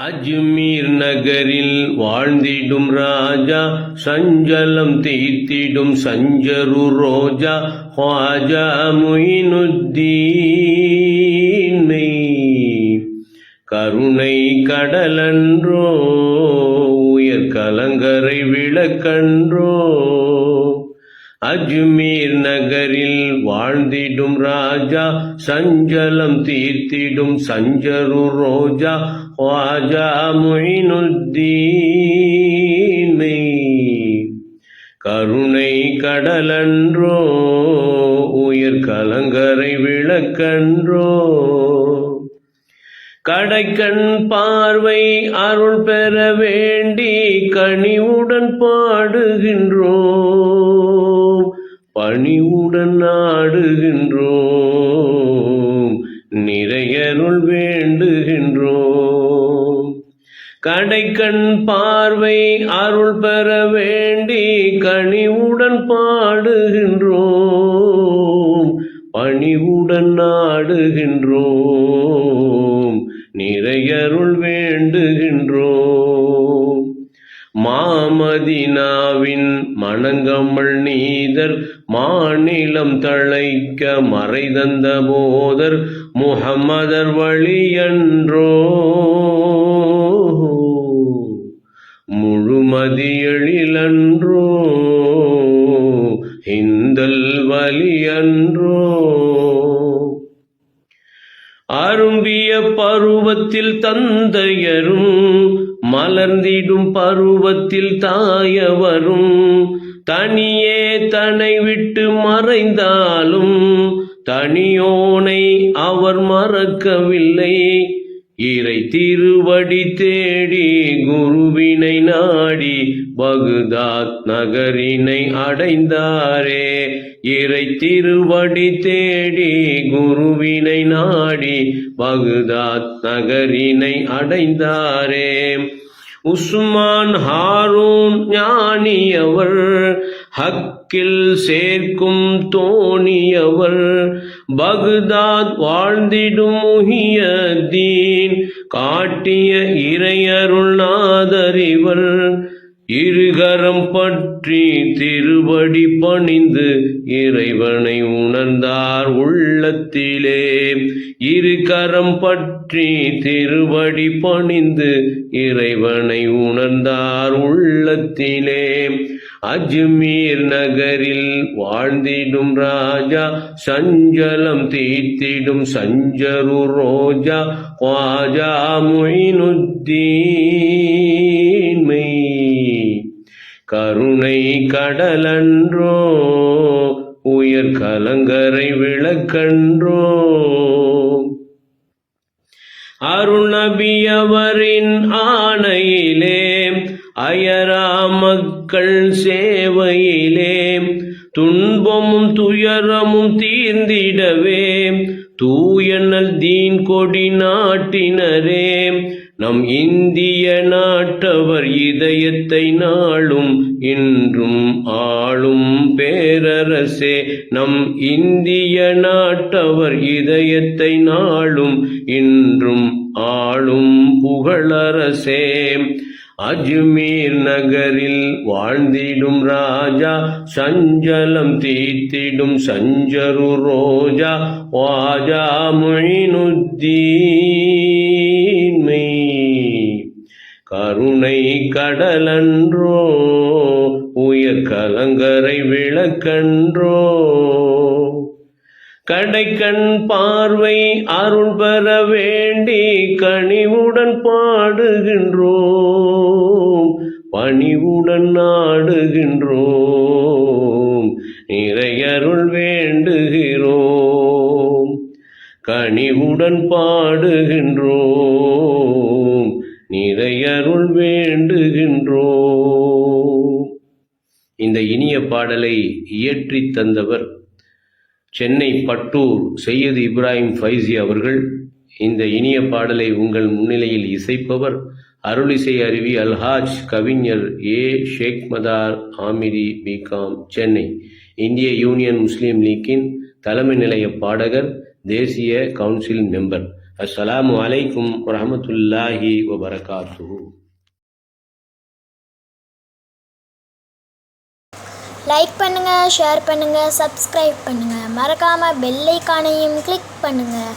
அஜ்மீர் நகரில் வாழ்ந்திடும் ராஜா சஞ்சலம் தீர்த்திடும் சஞ்சரு ரோஜா ஹாஜா முயினுத்தீனை. கருணை கடலன்றோ உயர் கலங்கரை விளக்கன்றோ. அஜ்மீர் நகரில் வாழ்ந்திடும் ராஜா சஞ்சலம் தீர்த்திடும் சஞ்சரு ரோஜா خواجہ معین الدین கருணை கடலன்றோ உயிர் கலங்கரை விளக்கன்றோ. கடைக்கண் பார்வை அருள் பெற வேண்டி கனிவுடன் பாடுகின்றோம். பணிவுடன் நாடுகின்றோம். கண் பார்வை அருள் பெற வேண்டி கனிவுடன் பாடுகின்றோம். பணிவுடன் நாடுகின்றோம். நிறையருள் வேண்டுகின்றோம். மாமதினாவின் மணங்கமல் நீதர் மாநிலம் தழைக்க மறைதந்த போதர் முகமதர் வழியன்றோ மதியழிலன்றோ இந்தல் வலியன்றோ. அரும்பிய பருவத்தில் தந்தையரும் மலர்ந்திடும் பருவத்தில் தாயவரும் தனியே தன்னை விட்டு மறைந்தாலும் தனியோனை அவர் மறக்கவில்லை. இறை திருவடி தேடி குருவினை நாடி பகுதாத் நகரினை அடைந்தாரே. இறை திருவடி தேடி குருவினை நாடி பகுதாத் நகரினை அடைந்தாரே. உஸ்மான் ஹாரூன் ஞானியவர் ஹக்கில் சேர்க்கும் தோணியவர் பகுதாத் வாழ்ந்திடும் முஹியதீன் காட்டிய இறையருள்நாதரிவர் இருகரம் பற்றி திருவடி பணிந்து இறைவனை உணர்ந்தார் உள்ளத்திலே. இருகரம் பற்றி திருவடி பணிந்து இறைவனை உணர்ந்தார் உள்ளத்திலே. அஜ்மீர் நகரில் வாழ்ந்திடும் ராஜா சஞ்சலம் தீர்த்திடும் சஞ்சரு ரோஜா குவாஜா மொயினுத்தீன்மை. கருணை கடலன்றோ உயர் கலங்கரை விளக்கன்றோ. அருணபியவரின் ஆணையிலே அயரா மக்கள் சேவையிலே துன்பமும் துயரமும் தீர்ந்திடவே. தூயனல் தீன் கொடி நாட்டினரே நம் இந்திய நாட்டவர் இதயத்தை நாளும் இன்றும் ஆளும் பேரரசே. நம் இந்திய நாட்டவர் இதயத்தை நாளும் இன்றும் ஆளும் புகழரசே. அஜ்மீர் நகரில் வாழ்ந்திடும் ராஜா சஞ்சலம் தீர்த்திடும் சஞ்சரு ரோஜா வாஜா மொயினுத்தீன்மை கருணை கடலன்றோ உயர் கலங்கரை விளக்கன்றோ கடைக்கண் பார்வை அருள் பெற வேண்டி கனிவுடன் பாடுகின்றோம். பணிவுடன் நாடுகின்றோம். நிறையருள் வேண்டுகிறோம். கனிவுடன் பாடுகின்றோம். நிறையருள் வேண்டுகின்றோம். இந்த இனிய பாடலை இயற்றித் தந்தவர் சென்னை பட்டூர் சையது இப்ராஹிம் ஃபைசி அவர்கள் இந்த இனிய பாடலை உங்கள் முன்னிலையில் இசைப்பவர் அருளிசை அருவி அல்ஹாஜ் கவிஞர் A. Sheikh Madar Amiri B Com Chennai. இந்திய யூனியன் முஸ்லீம் லீக்கின் தலைமை நிலைய பாடகர் தேசிய கவுன்சில் மெம்பர். அஸ்ஸலாமு அலைக்கும் வரமத்துல்லாஹி வபரகாத்து லைக் பண்ணுங்கள் ஷேர் பண்ணுங்கள் சப்ஸ்கிரைப் பண்ணுங்கள் மறக்காமல் பெல் ஐக்கானையும் கிளிக் பண்ணுங்கள்